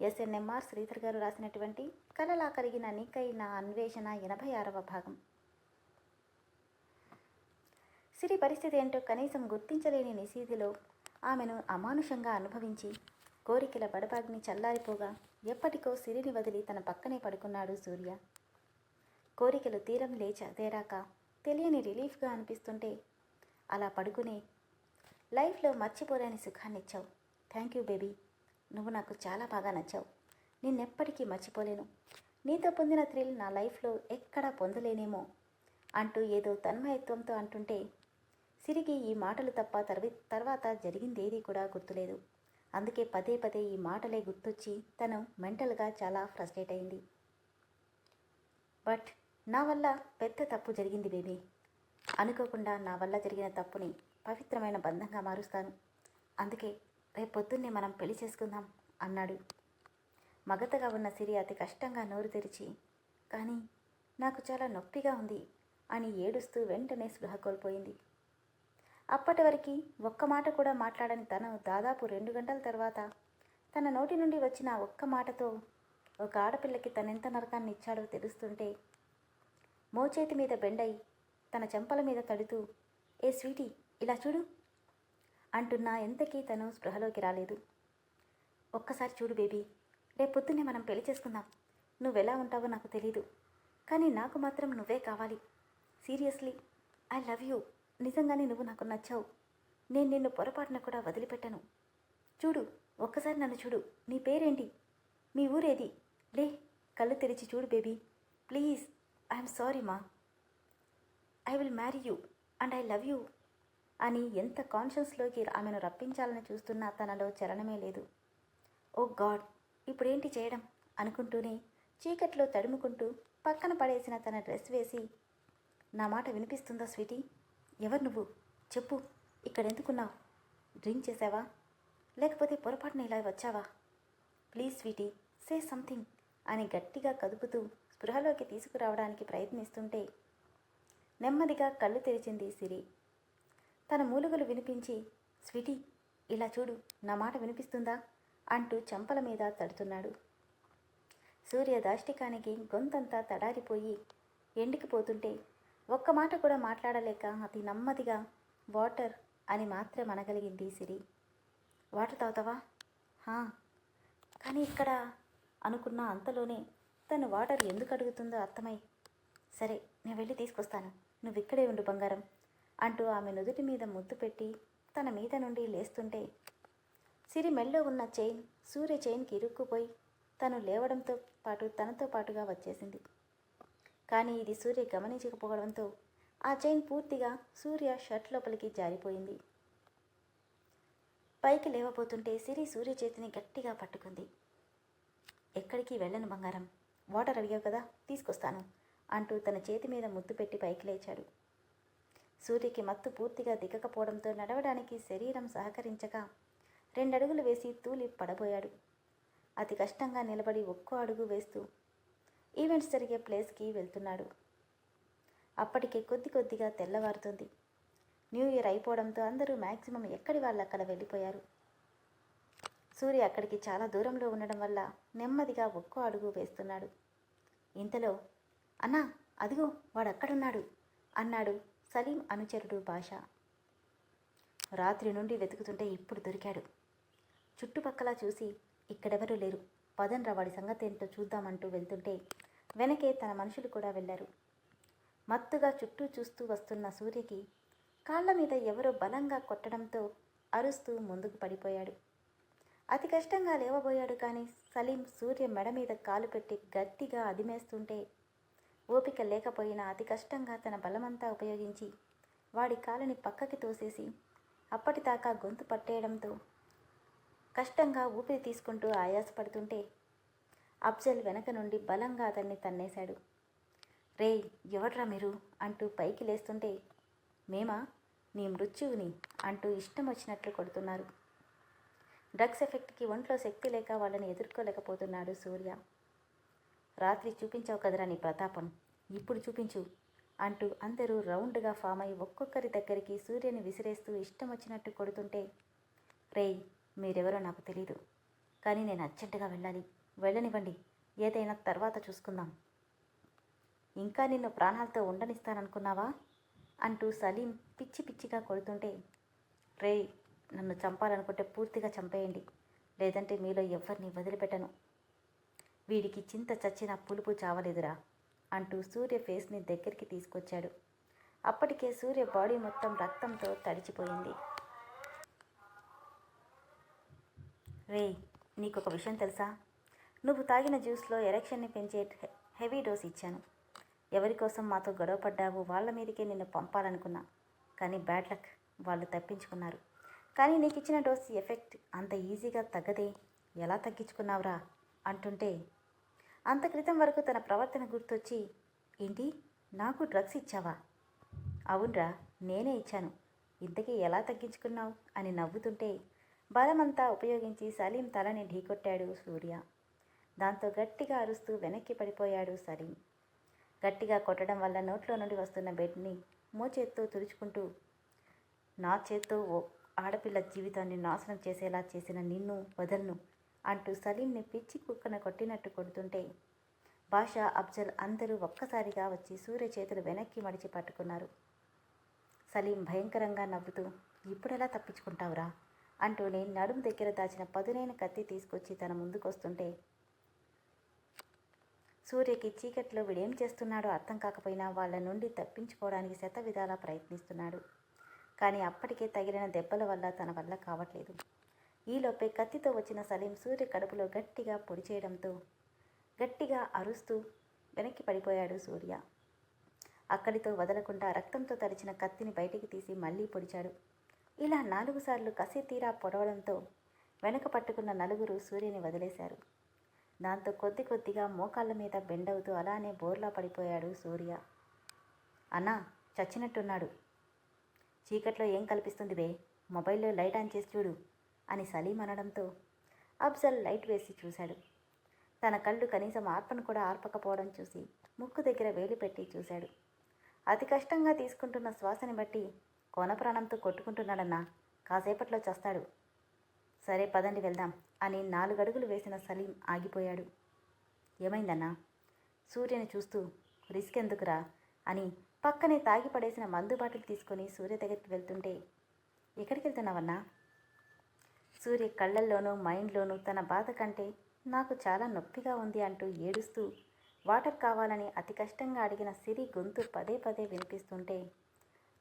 SNMR Sridhar గారు రాసినటువంటి కలలా కరిగిన నీకైన అన్వేషణ ఎనభై ఆరవ భాగం. సిరి పరిస్థితి ఏంటో కనీసం గుర్తించలేని నిశీధిలో ఆమెను అమానుషంగా అనుభవించి కోరికల బడబాగ్ని చల్లారిపోగా ఎప్పటికో సిరిని వదిలి తన పక్కనే పడుకున్నాడు సూర్య. కోరికలు తీరం లేచ తేరాక తెలియని రిలీఫ్గా అనిపిస్తుంటే అలా పడుకునే లైఫ్లో మర్చిపోలేని సుఖాన్నిచ్చావు. Thank you baby. నువ్వు నాకు చాలా బాగా నచ్చావు. నిన్నెప్పటికీ మర్చిపోలేను. నీతో పొందిన థ్రిల్ నా లైఫ్లో ఎక్కడా పొందలేనేమో అంటూ ఏదో తన్మయత్వంతో అంటుంటే సిరికి ఈ మాటలు తప్ప తర్వి తర్వాత జరిగిందేది కూడా గుర్తులేదు. అందుకే పదే పదే ఈ మాటలే గుర్తొచ్చి తను మెంటల్గా చాలా ఫ్రస్ట్రేట్ అయింది. బట్ నా వల్ల పెద్ద తప్పు జరిగింది బేబీ. అనుకోకుండా నా వల్ల జరిగిన తప్పుని పవిత్రమైన బంధంగా మారుస్తాను. అందుకే రేపు పొద్దున్నే మనం పెళ్ళి చేసుకుందాం అన్నాడు. మగతగా ఉన్న సిరి అతి కష్టంగా నోరు తెరిచి కానీ నాకు చాలా నొప్పిగా ఉంది అని ఏడుస్తూ వెంటనే స్పృహ కోల్పోయింది. అప్పటి వరకు ఒక్క మాట కూడా మాట్లాడని తను దాదాపు రెండు గంటల తర్వాత తన నోటి నుండి వచ్చిన ఒక్క మాటతో ఒక ఆడపిల్లకి తనెంత నరకాన్ని ఇచ్చాడో తెలుస్తుంటే మోచేతి మీద బెండై తన చెంపల మీద తడుతూ ఏ స్వీటీ ఇలా చూడు అంటున్నా ఎంతకీ తను స్పృహలోకి రాలేదు. ఒక్కసారి చూడు బేబీ రేపు పొద్దున్నే మనం పెళ్ళి చేసుకుందాం. నువ్వెలా ఉంటావో నాకు తెలీదు. కానీ నాకు మాత్రం నువ్వే కావాలి. Seriously I love you. నిజంగానే నువ్వు నాకు నచ్చావు. నేను నిన్ను పొరపాటున కూడా వదిలిపెట్టను. చూడు ఒక్కసారి నన్ను చూడు. నీ పేరేంటి? మీ ఊరేది? లే కళ్ళు తెరిచి చూడు బేబీ. ప్లీజ్ ఐఎమ్ సారీ మా. I will marry you and I love you. అని ఎంత కాన్షియస్లోకి ఆమెను రప్పించాలని చూస్తున్నా తనలో చలనమే లేదు. ఓ గాడ్ ఇప్పుడేంటి చేయడం? అనుకుంటూనే చీకట్లో తడుముకుంటూ పక్కన పడేసిన తన డ్రెస్ వేసి నా మాట వినిపిస్తుందా స్వీటీ? ఎవరు నువ్వు? చెప్పు ఇక్కడ ఎందుకున్నావు డ్రింక్ చేసావా? లేకపోతే పొరపాటున ఇలా వచ్చావా? ప్లీజ్ స్వీటీ సే సంథింగ్ అని గట్టిగా కదుపుతూ స్పృహలోకి తీసుకురావడానికి ప్రయత్నిస్తుంటే నెమ్మదిగా కళ్ళు తెరిచింది సిరి. తన మూలుగులు వినిపించి స్వీటీ ఇలా చూడు నా మాట వినిపిస్తుందా? అంటూ చెంపల మీద తడుతున్నాడు. సూర్య దాష్టికానికి గొంతంతా తడారిపోయి ఎండికిపోతుంటే ఒక్క మాట కూడా మాట్లాడలేక అతి నెమ్మదిగా వాటర్ అని మాత్రం అనగలిగింది సిరి. వాటర్ తాగుతావా? హా కానీ ఇక్కడ అనుకున్న అంతలోనే తను వాటర్ ఎందుకు అడుగుతుందో అర్థమై సరే నేను వెళ్ళి తీసుకొస్తాను. నువ్వు ఇక్కడే ఉండు బంగారం. అంటూ ఆమె నుదుటి మీద ముద్దు పెట్టి తన మీద నుండి లేస్తుంటే సిరి మెల్లో ఉన్న చైన్ సూర్య చైన్కి ఇరుక్కుపోయి తను లేవడంతో పాటు తనతో పాటుగా వచ్చేసింది. కానీ ఇది సూర్య గమనించకపోవడంతో ఆ చైన్ పూర్తిగా సూర్య షర్ట్ లోపలికి జారిపోయింది. పైకి లేవబోతుంటే సిరి సూర్య చేతిని గట్టిగా పట్టుకుంది. ఎక్కడికి వెళ్ళను బంగారం? వాటర్ అడిగావు కదా తీసుకొస్తాను అంటూ తన చేతి మీద ముద్దు పెట్టి పైకి లేచాడు. సూర్యకి మత్తు పూర్తిగా దిగకపోవడంతో నడవడానికి శరీరం సహకరించక రెండడుగులు వేసి తూలి పడబోయాడు. అతి కష్టంగా నిలబడి ఒక్కో అడుగు వేస్తూ ఈవెంట్స్ జరిగే ప్లేస్కి వెళ్తున్నాడు. అప్పటికే కొద్ది కొద్దిగా తెల్లవారుతుంది. న్యూ ఇయర్ అయిపోవడంతో అందరూ మ్యాక్సిమం ఎక్కడి వాళ్ళు అక్కడ వెళ్ళిపోయారు. సూర్య అక్కడికి చాలా దూరంలో ఉండడం వల్ల నెమ్మదిగా ఒక్కో అడుగు వేస్తున్నాడు. ఇంతలో అన్నా అదిగో వాడు అక్కడున్నాడు అన్నాడు. సలీం అనుచరుడు భాష. రాత్రి నుండి వెతుకుతుంటే ఇప్పుడు దొరికాడు. చుట్టుపక్కల చూసి ఇక్కడెవరూ లేరు. పదండ్రా వాడి సంగతి ఏంటో చూద్దామంటూ వెళ్తుంటే వెనకే తన మనుషులు కూడా వెళ్ళారు. మత్తుగా చుట్టూ చూస్తూ వస్తున్న సూర్యకి కాళ్ళ మీద ఎవరో బలంగా కొట్టడంతో అరుస్తూ ముందుకు పడిపోయాడు. అతి కష్టంగా లేవబోయాడు కానీ సలీం సూర్య మెడ మీద కాలు పెట్టి గట్టిగా అదిమేస్తుంటే ఓపిక లేకపోయినా అతి కష్టంగా తన బలమంతా ఉపయోగించి వాడి కాలుని పక్కకి తోసేసి అప్పటిదాకా గొంతు పట్టేయడంతో కష్టంగా ఊపిరి తీసుకుంటూ ఆయాసపడుతుంటే అఫ్జల్ వెనక నుండి బలంగా అతన్ని తన్నేశాడు. రేయ్ ఎవడ్రా మీరు? అంటూ పైకి లేస్తుంటే మేమా? నీ మృత్యువుని అంటూ ఇష్టం వచ్చినట్లు కొడుతున్నారు. డ్రగ్స్ ఎఫెక్ట్కి ఒంట్లో శక్తి లేక వాళ్ళని ఎదుర్కోలేకపోతున్నాడు సూర్య. రాత్రి చూపించావు కదరా నీ ప్రతాపం. ఇప్పుడు చూపించు అంటూ అందరూ రౌండ్గా ఫామ్ అయి ఒక్కొక్కరి దగ్గరికి సూర్యని విసిరేస్తూ ఇష్టం వచ్చినట్టు కొడుతుంటే రేయ్ మీరెవరో నాకు తెలీదు కానీ నేను అర్జెంటుగా వెళ్ళాలి. వెళ్ళనివ్వండి ఏదైనా తర్వాత చూసుకుందాం. ఇంకా నిన్ను ప్రాణాలతో ఉండనిస్తాననుకున్నావా? అంటూ సలీం పిచ్చి పిచ్చిగా కొడుతుంటే రేయ్ నన్ను చంపాలనుకుంటే పూర్తిగా చంపేయండి. లేదంటే మీలో ఎవరిని వదిలిపెట్టను. వీడికి చింత చచ్చిన పులుపు చావలేదురా అంటూ సూర్య ఫేస్ని దగ్గరికి తీసుకొచ్చాడు. అప్పటికే సూర్య బాడీ మొత్తం రక్తంతో తడిచిపోయింది. రేయ్ నీకొక విషయం తెలుసా? నువ్వు తాగిన జ్యూస్లో ఎరెక్షన్ని పెంచే హె- హెవీ డోస్ ఇచ్చాను. ఎవరి కోసం మాతో గొడవపడ్డావో వాళ్ళ మీదకే నిన్ను పంపాలనుకున్నా. కానీ బ్యాడ్ లక్ వాళ్ళు తప్పించుకున్నారు. కానీ నీకు ఇచ్చిన డోస్ ఎఫెక్ట్ అంత ఈజీగా తగ్గదే. ఎలా తగ్గించుకున్నావురా? అంటుంటే అంత క్రితం వరకు తన ప్రవర్తన గుర్తొచ్చి ఏంటి? నాకు డ్రగ్స్ ఇచ్చావా? అవునరా నేనే ఇచ్చాను. ఇంతకీ ఎలా తగ్గించుకున్నావు? అని నవ్వుతుంటే బలమంతా ఉపయోగించి సలీం తలని ఢీకొట్టాడు సూర్య. దాంతో గట్టిగా అరుస్తూ వెనక్కి పడిపోయాడు సలీం. గట్టిగా కొట్టడం వల్ల నోట్లో నుండి వస్తున్న బెడ్ని మోచేత్తో తుడుచుకుంటూ నా చేత్తో ఓ ఆడపిల్ల జీవితాన్ని నాశనం చేసేలా చేసిన నిన్ను వదలను. అంటూ సలీంని పిచ్చి కుక్కన కొట్టినట్టు కొడుతుంటే బాషా అఫ్జల్ అందరూ ఒక్కసారిగా వచ్చి సూర్య చేతులు వెనక్కి మడిచి పట్టుకున్నారు. సలీం భయంకరంగా నవ్వుతూ ఇప్పుడెలా తప్పించుకుంటావురా? అంటూనే నడుము దగ్గర దాచిన పదునైన కత్తి తీసుకొచ్చి తన ముందుకొస్తుంటే సూర్యకి చీకట్లో వీడేం చేస్తున్నాడో అర్థం కాకపోయినా వాళ్ళ నుండి తప్పించుకోవడానికి శత విధాలా ప్రయత్నిస్తున్నాడు. కానీ అప్పటికే తగిలిన దెబ్బల వల్ల తన వల్ల కావట్లేదు. ఈలోపే కత్తితో వచ్చిన సలీం సూర్య కడుపులో గట్టిగా పొడి చేయడంతో గట్టిగా అరుస్తూ వెనక్కి పడిపోయాడు సూర్య. అక్కడితో వదలకుండా రక్తంతో తడిచిన కత్తిని బయటికి తీసి మళ్ళీ పొడిచాడు. ఇలా నాలుగు సార్లు కసి తీరా పొడవడంతో వెనక పట్టుకున్న నలుగురు సూర్యుని వదిలేశారు. దాంతో కొద్ది కొద్దిగా మోకాళ్ళ మీద బెండవుతూ అలానే బోర్లా పడిపోయాడు సూర్య. అన్నా చచ్చినట్టున్నాడు. చీకట్లో ఏం కల్పిస్తుంది బే? మొబైల్లో లైట్ ఆన్ చేసి చూడు. అని సలీం అనడంతో అఫ్జల్ లైట్ వేసి చూశాడు. తన కళ్ళు కనీసం ఆర్పను కూడా ఆర్పకపోవడం చూసి ముక్కు దగ్గర వేలు పెట్టి చూశాడు. అతి కష్టంగా తీసుకుంటున్న శ్వాసని బట్టి కోన ప్రాణంతో కొట్టుకుంటున్నాడన్నా కాసేపట్లో చస్తాడు. సరే పదండి వెళ్దాం అని నాలుగడుగులు వేసిన సలీం ఆగిపోయాడు. ఏమైందన్నా? సూర్యని చూస్తూ రిస్క్ ఎందుకురా? అని పక్కనే తాగి పడేసిన మందు బాటిల్ తీసుకొని సూర్య దగ్గరికి వెళ్తుంటే ఎక్కడికి వెళ్తున్నావన్నా? సూర్య కళ్ళల్లోనూ మైండ్లోనూ తన బాధ కంటే నాకు చాలా నొప్పిగా ఉంది అంటూ ఏడుస్తూ వాటర్ కావాలని అతి కష్టంగా అడిగిన సిరి గొంతు పదే పదే వినిపిస్తుంటే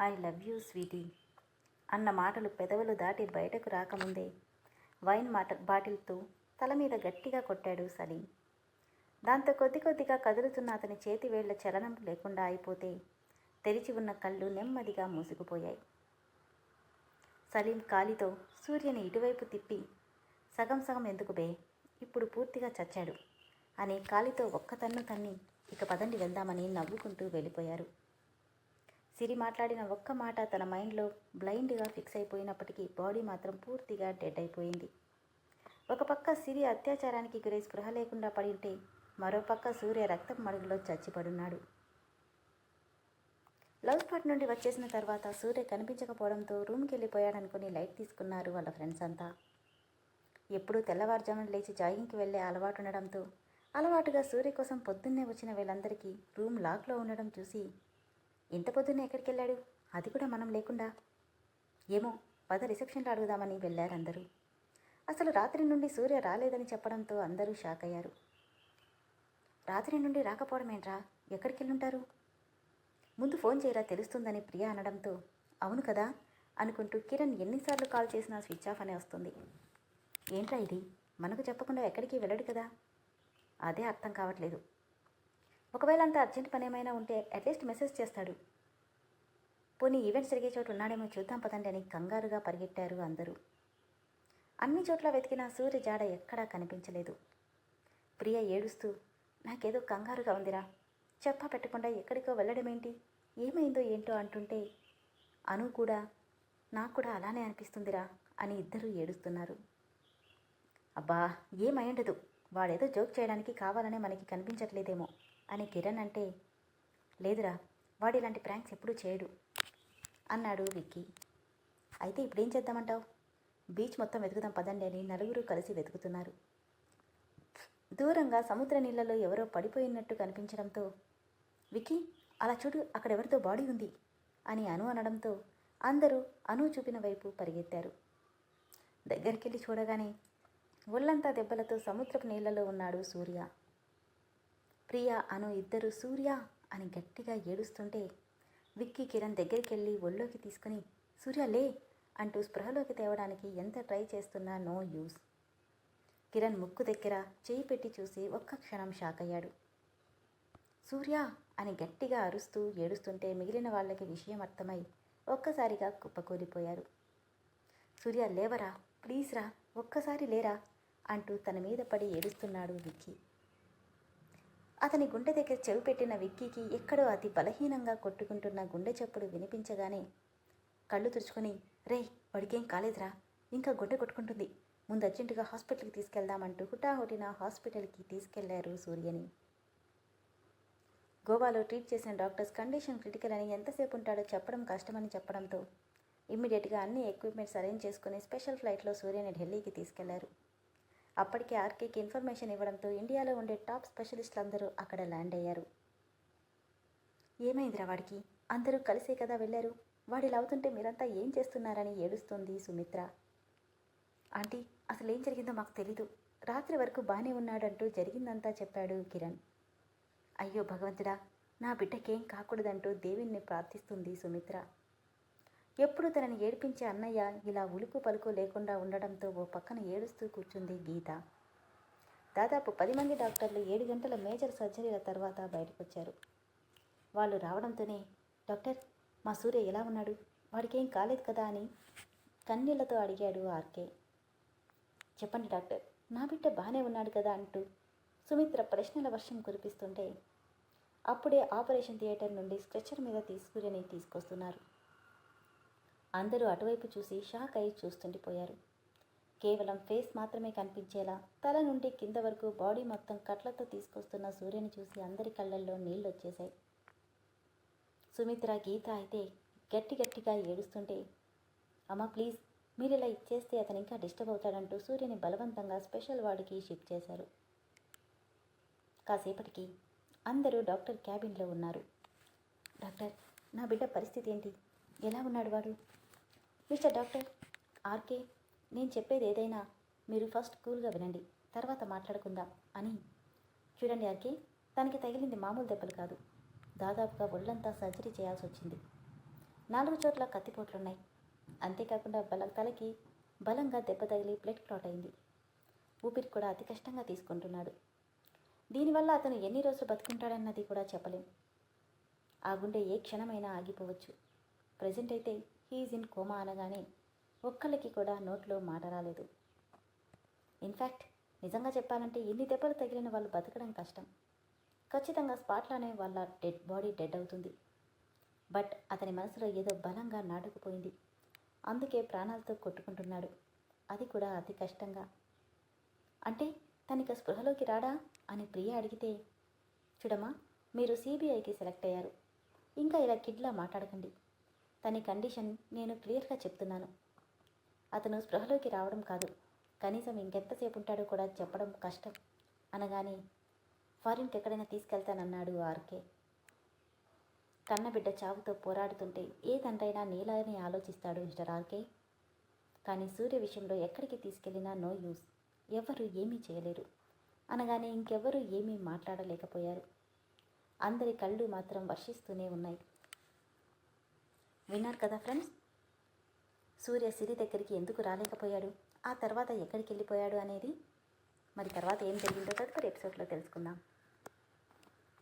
ఐ లవ్ యూ స్వీటీ అన్న మాటలు పెదవులు దాటి బయటకు రాకముందే వైన్ మాట బాటిల్తో తల మీద గట్టిగా కొట్టాడు సలీం. దాంతో కొద్ది కొద్దిగా కదులుతున్న అతని చేతి వేళ్ళ చలనం లేకుండా అయిపోతే తెరిచి ఉన్న కళ్ళు నెమ్మదిగా మూసుకుపోయాయి. సలీం కాలితో సూర్యని ఇటువైపు తిప్పి సగం సగం ఎందుకు బే? ఇప్పుడు పూర్తిగా చచ్చాడు. అని కాలితో ఒక్క తన్ను తన్ని ఇక పదండి వెళ్దామని నవ్వుకుంటూ వెళ్ళిపోయారు. సిరి మాట్లాడిన ఒక్క మాట తన మైండ్లో బ్లైండ్గా ఫిక్స్ అయిపోయినప్పటికీ బాడీ మాత్రం పూర్తిగా డెడ్ అయిపోయింది. ఒక పక్క సిరి అత్యాచారానికి గురై స్పృహ లేకుండా పడి ఉంటే మరోపక్క సూర్య రక్తం మడుగులో చచ్చిపడున్నాడు. లవ్ స్పాట్ నుండి వచ్చేసిన తర్వాత సూర్య కనిపించకపోవడంతో రూమ్కి వెళ్ళిపోయాడనుకుని లైట్ తీసుకున్నారు వాళ్ళ ఫ్రెండ్స్ అంతా. ఎప్పుడూ తెల్లవారుజామున లేచి జాగింగ్కి వెళ్ళే అలవాటు ఉండడంతో అలవాటుగా సూర్య కోసం పొద్దున్నే వచ్చిన వీళ్ళందరికీ రూమ్ లాక్లో ఉండడం చూసి ఇంత పొద్దున్నే ఎక్కడికి వెళ్ళాడు అది కూడా మనం లేకుండా? ఏమో పద రిసెప్షన్లో అడుగుదామని వెళ్ళారందరూ. అసలు రాత్రి నుండి సూర్య రాలేదని చెప్పడంతో అందరూ షాక్ అయ్యారు రాత్రి నుండి రాకపోవడం ఏంట్రా ఎక్కడికి వెళ్ళుంటారు ముందు ఫోన్ చేయరా తెలుస్తుందని ప్రియ అనడంతో అవును కదా? అనుకుంటూ కిరణ్ ఎన్నిసార్లు కాల్ చేసినా స్విచ్ ఆఫ్ అనే వస్తుంది. ఏంట్రా ఇది? మనకు చెప్పకుండా ఎక్కడికి వెళ్ళడు కదా? అదే అర్థం కావట్లేదు. ఒకవేళ అంత అర్జెంట్ పని ఏమైనా ఉంటే అట్లీస్ట్ మెసేజ్ చేస్తాడు. పోనీ ఈవెంట్స్ జరిగే చోటు ఉన్నాడేమో చూద్దాం పదండి అని కంగారుగా పరిగెట్టారు అందరూ. అన్ని చోట్ల వెతికిన సూర్య జాడ ఎక్కడా కనిపించలేదు. ప్రియ ఏడుస్తూ నాకేదో కంగారుగా ఉందిరా. చెప్పా పెట్టకుండా ఎక్కడికో వెళ్ళడమేంటి? ఏమైందో ఏంటో అంటుంటే అను కూడా నాకు కూడా అలానే అనిపిస్తుందిరా అని ఇద్దరూ ఏడుస్తున్నారు. అబ్బా ఏమైండదు వాడేదో జోక్ చేయడానికి కావాలనే మనకి కనిపించట్లేదేమో అని కిరణ్ అంటే లేదురా వాడు ఇలాంటి ప్రాంక్స్ ఎప్పుడూ చేయడు అన్నాడు విక్కీ. అయితే ఇప్పుడేం చేద్దామంటావు? బీచ్ మొత్తం వెతుకుదాం పదండి అని నలుగురు కలిసి వెతుకుతున్నారు. దూరంగా సముద్ర నీళ్ళలో ఎవరో పడిపోయినట్టు కనిపించడంతో విక్కీ అలా చూడు అక్కడ ఎవరితో బాడీ ఉంది అని అను అనడంతో అందరూ అను చూపిన వైపు పరిగెత్తారు. దగ్గరికెళ్ళి చూడగానే ఒళ్ళంతా దెబ్బలతో సముద్రపు నీళ్ళలో ఉన్నాడు సూర్య. ప్రియ అను ఇద్దరు సూర్య అని గట్టిగా ఏడుస్తుంటే విక్కీ కిరణ్ దగ్గరికి వెళ్ళి ఒళ్ళోకి తీసుకుని సూర్య లే అంటూ స్పృహలోకి తేవడానికి ఎంత ట్రై చేస్తున్నా నో యూస్. కిరణ్ ముక్కు దగ్గర చేయి పెట్టి చూసి ఒక్క క్షణం షాక్ అయ్యాడు సూర్య అని గట్టిగా అరుస్తూ ఏడుస్తుంటే మిగిలిన వాళ్ళకి విషయం అర్థమై ఒక్కసారిగా కుప్పకూలిపోయారు. సూర్య లేవరా ప్లీజ్ రా ఒక్కసారి లేరా అంటూ తన మీద పడి ఏడుస్తున్నాడు విక్కీ. అతని గుండె దగ్గర చెవి పెట్టిన విక్కీకి ఎక్కడో అతి బలహీనంగా కొట్టుకుంటున్న గుండె చప్పుడు వినిపించగానే కళ్ళు తుడుచుకొని రేయ్ వాడికేం కాలేదురా ఇంకా గుండె కొట్టుకుంటుంది. ముందు అర్జెంటుగా హాస్పిటల్కి తీసుకెళ్దామంటూ హుటాహుటిన హాస్పిటల్కి తీసుకెళ్ళారు సూర్యని. గోవాలో ట్రీట్ చేసిన డాక్టర్స్ కండిషన్ క్రిటికల్ అని ఎంతసేపు ఉంటాడో చెప్పడం కష్టమని చెప్పడంతో ఇమ్మీడియట్గా అన్ని ఎక్విప్మెంట్స్ అరేంజ్ చేసుకుని స్పెషల్ ఫ్లైట్లో సూర్యని ఢిల్లీకి తీసుకెళ్ళారు. అప్పటికే ఆర్కేకి ఇన్ఫర్మేషన్ ఇవ్వడంతో ఇండియాలో ఉండే టాప్ స్పెషలిస్టులు అందరూ అక్కడ ల్యాండ్ అయ్యారు. ఏమైందిరా వాడికి? అందరూ కలిసే కదా వెళ్ళారు. వాడు ఇలా అవుతుంటే మీరంతా ఏం చేస్తున్నారని ఏడుస్తోంది సుమిత్ర. ఆంటీ అసలు ఏం జరిగిందో మాకు తెలీదు. రాత్రి వరకు బాగానే ఉన్నాడంటూ జరిగిందంతా చెప్పాడు కిరణ్. అయ్యో భగవంతుడా నా బిడ్డకేం కాకూడదంటూ దేవుణ్ణి ప్రార్థిస్తుంది సుమిత్ర. ఎప్పుడు తనని ఏడిపించే అన్నయ్య ఇలా ఉలుకు పలుకు లేకుండా ఉండడంతో ఓ పక్కన ఏడుస్తూ కూర్చుంది గీత. దాదాపు పది మంది డాక్టర్లు ఏడు గంటల మేజర్ సర్జరీల తర్వాత బయటకొచ్చారు. వాళ్ళు రావడంతోనే డాక్టర్ మా సూర్య ఎలా ఉన్నాడు? వాడికేం కాలేదు కదా అని కన్నీళ్ళతో అడిగాడు ఆర్కే. చెప్పండి డాక్టర్ నా బిడ్డ బాగానే ఉన్నాడు కదా అంటూ సుమిత్ర ప్రశ్నల వర్షం కురిపిస్తుంటే అప్పుడే ఆపరేషన్ థియేటర్ నుండి స్ట్రెచ్చర్ మీద తీసుకురని తీసుకొస్తున్నారు. అందరూ అటువైపు చూసి షాక్ అయి చూస్తుండిపోయారు. కేవలం ఫేస్ మాత్రమే కనిపించేలా తల నుండి కింద వరకు బాడీ మొత్తం కట్లతో తీసుకొస్తున్న సూర్యుని చూసి అందరి కళ్ళల్లో నీళ్ళు వచ్చేశాయి సుమిత్ర గీత అయితే గట్టి గట్టిగా ఏడుస్తుంటే అమ్మ ప్లీజ్ మీరు ఇలా ఇచ్చేస్తే అతను ఇంకా డిస్టర్బ్ అవుతాడంటూ సూర్యని బలవంతంగా స్పెషల్ వార్డుకి షిఫ్ట్ చేశారు. కాసేపటికి అందరూ డాక్టర్ క్యాబిన్లో ఉన్నారు. డాక్టర్ నా బిడ్డ పరిస్థితి ఏంటి? ఎలా ఉన్నాడు వాడు? మిస్టర్ డాక్టర్ ఆర్కే నేను చెప్పేది ఏదైనా మీరు ఫస్ట్ కూల్గా వినండి తర్వాత మాట్లాడుకుందాం అని. చూడండి ఆర్కే తనకి తగిలింది మామూలు దెబ్బలు కాదు. దాదాపుగా ఒళ్ళంతా సర్జరీ చేయాల్సి వచ్చింది. నాలుగు చోట్ల కత్తిపోట్లున్నాయి. అంతేకాకుండా బల తలకి బలంగా దెబ్బ తగిలి బ్లడ్ క్లాట్ అయింది. ఊపిరి కూడా అతి కష్టంగా తీసుకుంటున్నాడు. దీనివల్ల అతను ఎన్ని రోజులు బతుకుంటాడన్నది కూడా చెప్పలేం. ఆ గుండె ఏ క్షణమైనా ఆగిపోవచ్చు. ప్రజెంట్ అయితే హీజ్ ఇన్ కోమా అనగానే ఒక్కళ్ళకి కూడా నోట్లో మాట రాలేదు. ఇన్ఫ్యాక్ట్ నిజంగా చెప్పాలంటే ఎన్ని దెబ్బలు తగిలిన వాళ్ళు బతకడం కష్టం. ఖచ్చితంగా స్పాట్లోనే వాళ్ళ డెడ్ బాడీ డెడ్ అవుతుంది. బట్ అతని మనసులో ఏదో బలంగా నాటుకుపోయింది. అందుకే ప్రాణాలతో కొట్టుకుంటున్నాడు. అది కూడా అతి కష్టంగా. అంటే తనకి స్పృహలోకి రాడా అని ప్రియ అడిగితే చూడమ్మా మీరు సిబిఐకి సెలెక్ట్ అయ్యారు. ఇంకా ఇలా కిడ్లా మాట్లాడకండి. తన కండిషన్ నేను క్లియర్గా చెప్తున్నాను. అతను స్పృహలోకి రావడం కాదు కనీసం ఇంకెంతసేపు ఉంటాడో కూడా చెప్పడం కష్టం. అనగానే ఫారిన్కి ఎక్కడైనా తీసుకెళ్తానన్నాడు ఆర్కే. కన్నబిడ్డ చావుతో పోరాడుతుంటే ఏ తండ్రైనా నీలానే ఆలోచిస్తాడు మిస్టర్ ఆర్కే. కానీ సూర్య విషయంలో ఎక్కడికి తీసుకెళ్ళినా నో యూస్. ఎవరు ఏమీ చేయలేరు. అనగానే ఇంకెవ్వరూ ఏమీ మాట్లాడలేకపోయారు. అందరి కళ్ళు మాత్రం వర్షిస్తూనే ఉన్నాయి. విన్నారు కదా ఫ్రెండ్స్? సూర్య సిరి దగ్గరికి ఎందుకు రాలేకపోయాడు? ఆ తర్వాత ఎక్కడికి వెళ్ళిపోయాడు అనేది? మరి తర్వాత ఏం జరిగిందో తదుపరి ఎపిసోడ్లో తెలుసుకుందాం.